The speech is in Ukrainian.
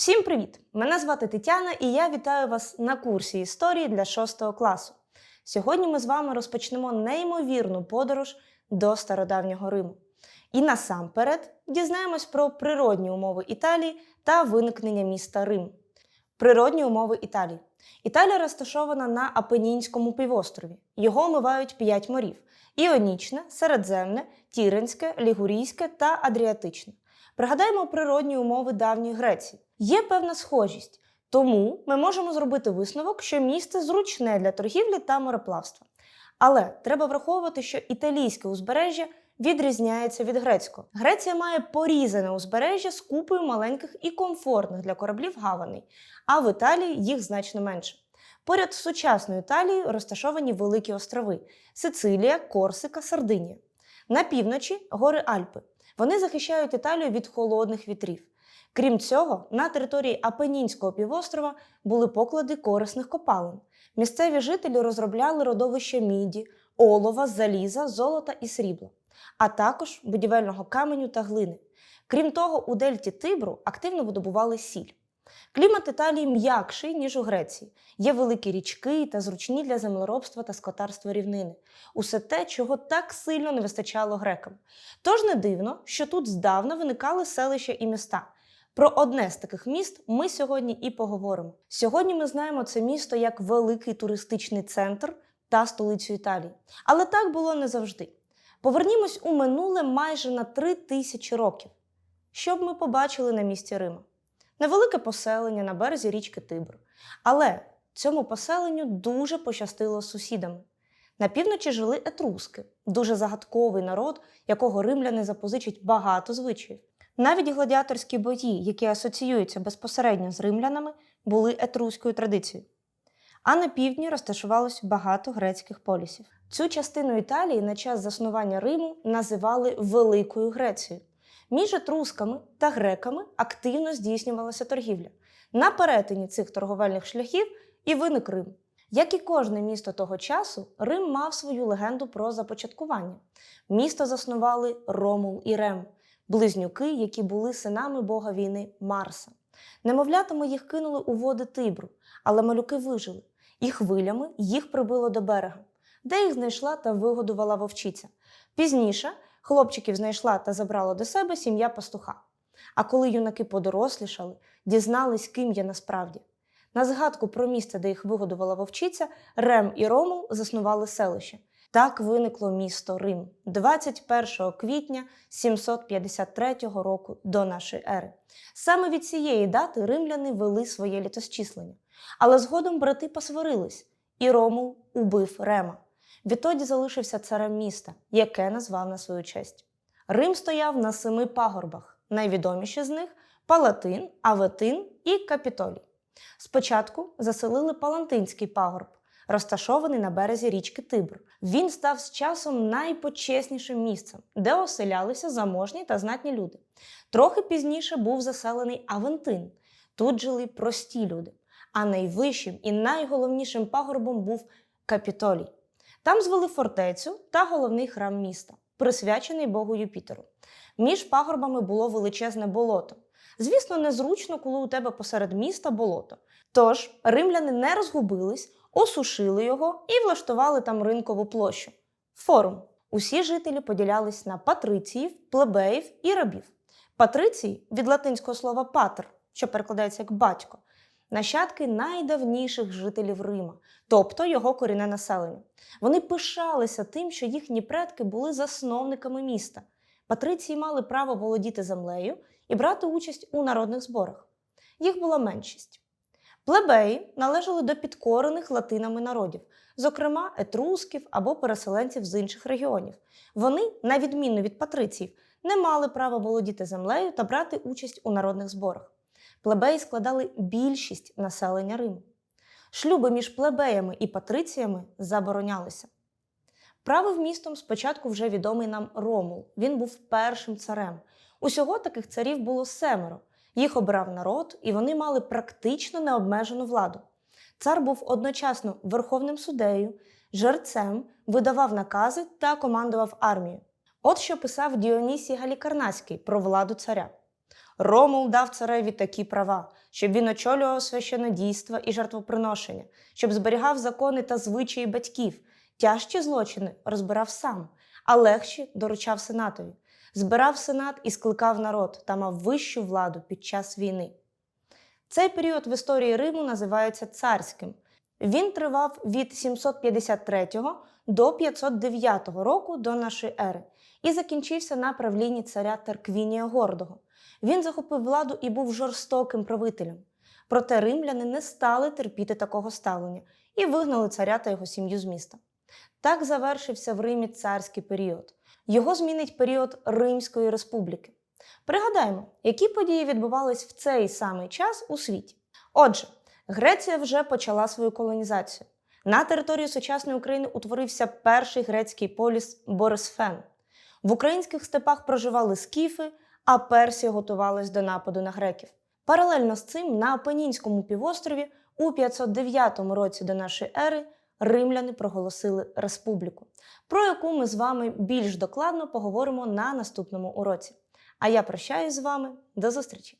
Всім привіт! Мене звати Тетяна і я вітаю вас на курсі історії для 6 класу. Сьогодні ми з вами розпочнемо неймовірну подорож до стародавнього Риму. І насамперед дізнаємось про природні умови Італії та виникнення міста Рим. Природні умови Італії. Італія розташована на Апенінському півострові. Його омивають п'ять морів: Іонічне, Середземне, Тіренське, Лігурійське та Адріатичне. Пригадаємо природні умови давньої Греції. Є певна схожість, тому ми можемо зробити висновок, що місце зручне для торгівлі та мореплавства. Але треба враховувати, що італійське узбережжя відрізняється від грецького. Греція має порізане узбережжя з купою маленьких і комфортних для кораблів гаваней, а в Італії їх значно менше. Поряд з сучасною Італією розташовані великі острови Сицилія, Корсика, Сардинія. На півночі гори Альпи. Вони захищають Італію від холодних вітрів. Крім цього, на території Апенінського півострова були поклади корисних копалин. Місцеві жителі розробляли родовища міді, олова, заліза, золота і срібла, а також будівельного каменю та глини. Крім того, у дельті Тибру активно видобували сіль. Клімат Італії м'якший, ніж у Греції. Є великі річки та зручні для землеробства та скотарства рівнини. Усе те, чого так сильно не вистачало грекам. Тож не дивно, що тут здавна виникали селища і міста. Про одне з таких міст ми сьогодні і поговоримо. Сьогодні ми знаємо це місто як великий туристичний центр та столицю Італії. Але так було не завжди. Повернімось у минуле майже на три тисячі років. Що б ми побачили на місці Рима? Невелике поселення на березі річки Тибр. Але цьому поселенню дуже пощастило з сусідами. На півночі жили етруски, дуже загадковий народ, якого римляни запозичать багато звичаїв. Навіть гладіаторські бої, які асоціюються безпосередньо з римлянами, були етруською традицією. А на півдні розташувалось багато грецьких полісів. Цю частину Італії на час заснування Риму називали Великою Грецією. Між етрусками та греками активно здійснювалася торгівля. На перетині цих торговельних шляхів і виник Рим. Як і кожне місто того часу, Рим мав свою легенду про започаткування. Місто заснували Ромул і Рем, близнюки, які були синами бога війни Марса. Немовлятами їх кинули у води Тибру, але малюки вижили, і хвилями їх прибило до берега, де їх знайшла та вигодувала вовчиця. Пізніше хлопчиків знайшла та забрала до себе сім'я пастуха. А коли юнаки подорослішали, дізнались, ким є насправді. На згадку про місце, де їх вигодувала вовчиця, Рем і Ромул заснували селище. Так виникло місто Рим 21 квітня 753 року до нашої ери. Саме від цієї дати римляни вели своє літосчислення. Але згодом брати посварились, і Ромул убив Рема. Відтоді залишився царем міста, яке назвав на свою честь. Рим стояв на семи пагорбах. Найвідоміші з них Палатин, Аветин і Капітолій. Спочатку заселили Палантинський пагорб, розташований на березі річки Тибр. Він став з часом найпочеснішим місцем, де оселялися заможні та знатні люди. Трохи пізніше був заселений Авентин. Тут жили прості люди. А найвищим і найголовнішим пагорбом був Капітолій. Там звели фортецю та головний храм міста, присвячений Богу Юпітеру. Між пагорбами було величезне болото. Звісно, незручно, коли у тебе посеред міста болото. Тож римляни не розгубились, осушили його і влаштували там ринкову площу. Форум. Усі жителі поділялись на патриціїв, плебеїв і рабів. Патриції від латинського слова патер, що перекладається як батько, нащадки найдавніших жителів Рима, тобто його корінне населення. Вони пишалися тим, що їхні предки були засновниками міста. Патриції мали право володіти землею і брати участь у народних зборах. Їх була меншість. Плебеї належали до підкорених латинами народів, зокрема етрусків або переселенців з інших регіонів. Вони, на відміну від патриціїв, не мали права володіти землею та брати участь у народних зборах. Плебеї складали більшість населення Риму. Шлюби між плебеями і патриціями заборонялися. Правив містом спочатку вже відомий нам Ромул. Він був першим царем. Усього таких царів було семеро. Їх обрав народ, і вони мали практично необмежену владу. Цар був одночасно верховним суддею, жерцем, видавав накази та командував армією. От що писав Діонісій Галікарнаський про владу царя. Ромул дав цареві такі права, щоб він очолював священодійства і жертвоприношення, щоб зберігав закони та звичаї батьків, тяжчі злочини розбирав сам, а легші доручав сенатові. Збирав сенат і скликав народ та мав вищу владу під час війни. Цей період в історії Риму називається царським. Він тривав від 753 до 509 року до нашої ери і закінчився на правлінні царя Тарквінія Гордого. Він захопив владу і був жорстоким правителем. Проте римляни не стали терпіти такого ставлення і вигнали царя та його сім'ю з міста. Так завершився в Римі царський період. Його змінить період Римської республіки. Пригадаємо, які події відбувались в цей самий час у світі. Отже, Греція вже почала свою колонізацію. На території сучасної України утворився перший грецький поліс Борисфен. В українських степах проживали скіфи, а Персія готувалась до нападу на греків. Паралельно з цим на Апенінському півострові у 509 році до нашої ери римляни проголосили республіку, про яку ми з вами більш докладно поговоримо на наступному уроці. А я прощаюсь з вами до зустрічі!